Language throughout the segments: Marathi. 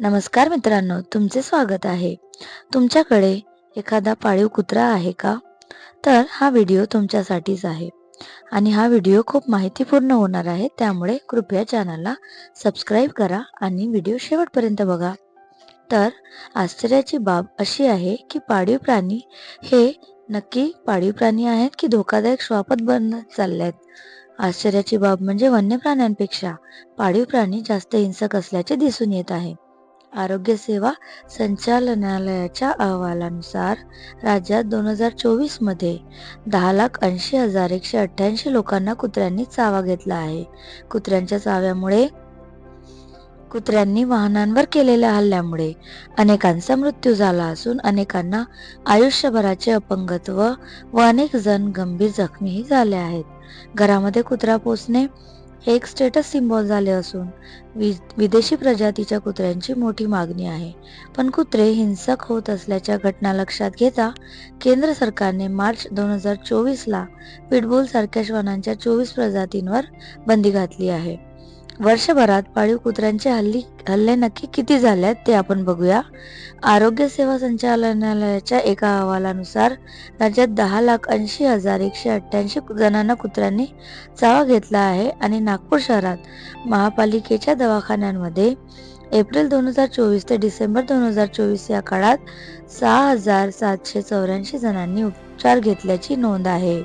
नमस्कार मित्रांनो तुमचे स्वागत आहे. तुमच्याकडे एखादा पाळीव कुत्रा आहे का? तर हा व्हिडिओ तुमच्यासाठीच आहे. आणि हा व्हिडिओ खूप माहितीपूर्ण होणार आहे त्यामुळे कृपया चॅनलला सबस्क्राईब करा आणि व्हिडिओ शेवटपर्यंत बघा. तर आश्चर्याची बाब अशी आहे की पाळीव प्राणी हे नक्की पाळीव प्राणी आहेत की धोकादायक श्वापत बनत चालले आहेत आश्चर्याची बाब म्हणजे वन्य प्राण्यांपेक्षा पाळीव प्राणी जास्त हिंसक असल्याचे दिसून येत आहे. आरोग्यसेवा संचालनालयाच्या अहवालानुसार राज्यात दोन हजार चोवीसमध्ये दहा लाख ऐंशी हजार एकशे अठ्ठ्याऐंशी लोकांना कुत्र्यांनी चावा घेतला आहे. कुत्र्यांच्या चाव्यामुळे कुत्र्यांनी वाहनांवर केलेल्या हल्ल्यामुळे अनेकांचा मृत्यू झाला असून अनेकांना आयुष्यभराचे अपंगत्व व अनेक जण गंभीर जखमीही झाले आहेत. घरामध्ये कुत्रा पोचणे हे एक स्टेटस सिम्बॉल झाले असून वि विदेशी प्रजातीच्या कुत्र्यांची मोठी मागणी आहे. पण कुत्रे हिंसक होत असल्याच्या घटना लक्षात घेता केंद्र सरकारने मार्च दोन हजार चोवीसला पिटबुल सारख्या श्वानांच्या चोवीस प्रजातींवर बंदी घातली आहे. वर्षभरात पाळीव कुत्र्यांचे हल्ली हल्ले नक्की किती झाले आहेत ते आपण बघूया. आरोग्य सेवा संचालनालयाच्या एका अहवालानुसार राज्यात दहा लाख ऐंशी हजार एकशे अठ्ठ्याऐंशी जणांना कुत्र्यांनी चावा घेतला आहे आणि नागपूर शहरात महापालिकेच्या दवाखान्यांमध्ये एप्रिल दोन हजार चोवीस ते डिसेंबर दोन हजार चोवीस या काळात सहा हजार सातशे चौऱ्याऐंशी जणांनी उपचार घेतल्याची नोंद आहे.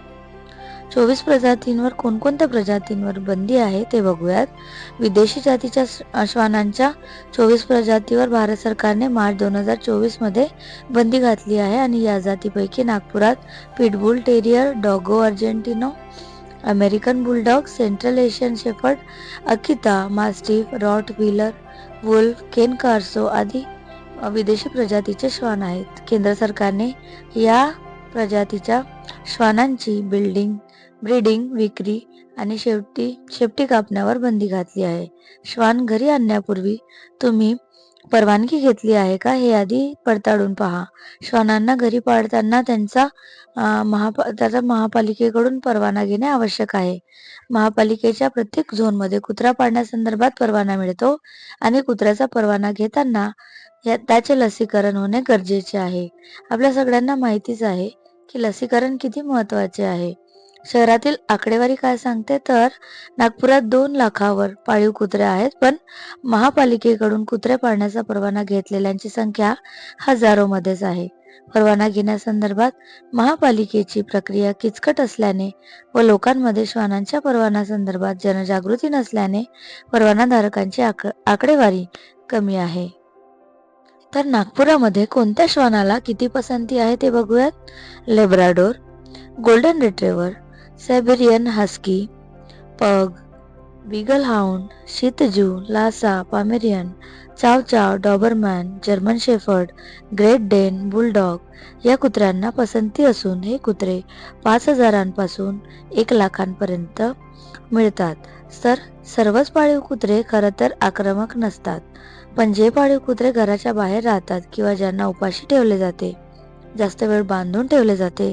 चोवीस प्रजातींवर कोणकोणत्या प्रजातींवर बंदी आहे ते बघूयात. विदेशी जातीच्या श्वानांच्या चोवीस प्रजातीवर भारत सरकारने मार्च दोन हजार चोवीसमध्ये बंदी घातली आहे आणि या जातीपैकी नागपुरात pitbull terrier dogo argentino American bulldog central Asian shepherd akita mastiff rottweiler wolf cane corso आदी विदेशी प्रजातीचे श्वान आहेत. केंद्र सरकारने या प्रजातीच्या श्वानांची बिल्डिंग ब्रीडिंग विक्री आणि शेवटी शेपटी कापण्यावर बंदी घातली आहे. श्वान घरी आणण्यापूर्वी तुम्ही परवानगी घेतली आहे का? हे आधी पडताळून पहा. श्वानांना घरी पाळताना त्यांचा महापा त्याचा महापालिकेकडून परवाना घेणे आवश्यक आहे. महापालिकेच्या प्रत्येक झोनमध्ये कुत्रा पाळण्यासंदर्भात परवाना मिळतो आणि कुत्र्याचा परवाना घेताना त्याचे लसीकरण होणे गरजेचे आहे. आपल्या सगळ्यांना माहितीच आहे की लसीकरण किती महत्त्वाचे आहे. शहरातील आकडेवारी काय सांगते तर नागपुरात दोन लाखावर पाळीव कुत्रे आहेत पण महापालिकेकडून कुत्रे पाळण्याचा परवाना घेतलेल्यांची संख्या हजारो मध्येच आहे. परवाना घेण्यासंदर्भात महापालिकेची प्रक्रिया किचकट असल्याने व लोकांमध्ये श्वानांच्या परवाना संदर्भात जनजागृती नसल्याने परवानाधारकांची आक आकडेवारी कमी आहे. तर नागपुरामध्ये कोणत्या श्वानाला किती पसंती आहे ते बघूयात. Labrador golden retriever Siberian husky pug beagle shih tzu Lhasa Pomeranian chow chow Doberman German shepherd great Dane bulldog या कुत्र्यांना पसंती असून हे कुत्रे पाच हजारांपासून एक लाखांपर्यंत मिळतात. तर सर्वच पाळीव कुत्रे खरं तर आक्रमक नसतात. पण जे पाळीव कुत्रे घराच्या बाहेर राहतात किंवा ज्यांना उपाशी ठेवले जाते जास्त वेळ बांधून ठेवले जाते.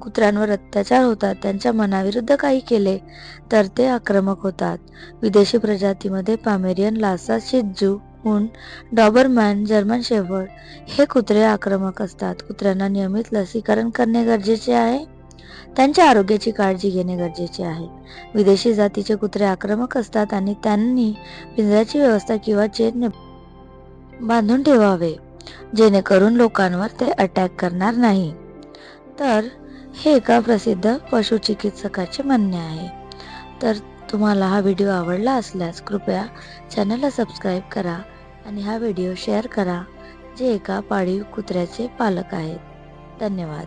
कुत्र्यांवर अत्याचार होतात त्यांच्या मनाविरुद्ध काही केले तर ते आक्रमक होतात. विदेशी प्रजातीमध्ये पामेरियन लासा शिजू हुन डॉबरमॅन जर्मन शेफर्ड हे कुत्रे आक्रमक असतात. कुत्र्यांना नियमित लसीकरण करणे गरजेचे आहे. त्यांच्या आरोग्याची काळजी घेणे गरजेचे आहे. विदेशी जातीचे कुत्रे आक्रमक असतात आणि त्यांनी पिंजऱ्याची व्यवस्था किंवा चेन बांधून ठेवावे. जेणेकरून लोकांवर ते अटॅक करणार नाही. तर हे एका प्रसिद्ध पशुचिकित्सकाचे म्हणणे आहे. तर तुम्हाला हा व्हिडिओ आवडला असल्यास कृपया चॅनलला सबस्क्राईब करा आणि हा व्हिडिओ शेअर करा जे एका पाळीव कुत्र्याचे पालक आहेत. धन्यवाद.